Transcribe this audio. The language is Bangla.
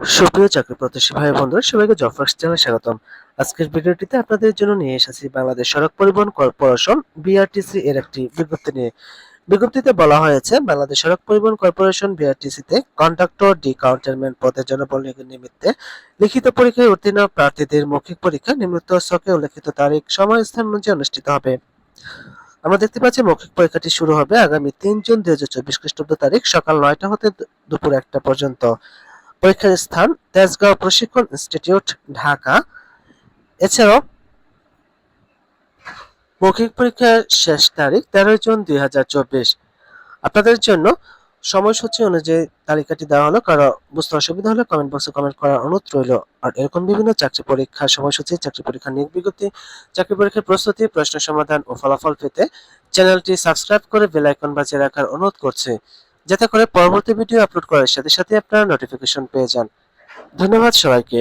সুপ্রিয় চাকরি প্রত্যাশী ভাই বন্ধুরা, সবাইকে জফরাক্স চ্যানেলে স্বাগতম। আজকের ভিডিওটিতে আপনাদের জন্য নিয়ে এসেছি বাংলাদেশ সড়ক পরিবহন কর্পোরেশন বিআরটিসি এর একটি বিজ্ঞপ্তি নিয়ে। বিজ্ঞপ্তিতে বলা হয়েছে, বাংলাদেশ সড়ক পরিবহন কর্পোরেশন বিআরটিসি তে কন্ডাক্টর ডি কাউন্টারম্যান পদের জনবল নিমিত্তে লিখিত পরীক্ষায় উত্তীর্ণ প্রার্থীদের মৌখিক পরীক্ষা, নিম্নোক্ত ছকে উল্লেখিত তারিখ, সময়, স্থান অনুযায়ী অনুষ্ঠিত হবে। আমরা দেখতে পাচ্ছি মৌখিক পরীক্ষাটি শুরু হবে আগামী তিন জুন দুই হাজার চব্বিশ খ্রিস্টাব্দ তারিখ সকাল নয়টা হতে দুপুর একটা পর্যন্ত। পরীক্ষার স্থান তেজগাঁও প্রশিক্ষণ ইনস্টিটিউট, ঢাকা। এছাড়াও মৌখিক পরীক্ষার শেষ তারিখ তেরোই জুন দুই হাজার চব্বিশ। আপনাদের জন্য সময়সূচি অনুযায়ী তালিকাটি দেওয়া হলো কারও বুঝতে অসুবিধা হলে কমেন্ট বক্সে কমেন্ট করার অনুরোধ রইল। আর এরকম বিভিন্ন চাকরি পরীক্ষার সময়সূচি, চাকরি পরীক্ষার নিয়োগ বিজ্ঞপ্তি, চাকরি পরীক্ষার প্রস্তুতি, প্রশ্ন সমাধান ও ফলাফল পেতে চ্যানেলটি সাবস্ক্রাইব করে বেল আইকন বাজিয়ে রাখার অনুরোধ করছে। যাতে করে পরবর্তী ভিডিও আপলোড করার সাথে সাথে আপনারা নোটিফিকেশন পেয়ে যান। ধন্যবাদ সবাইকে।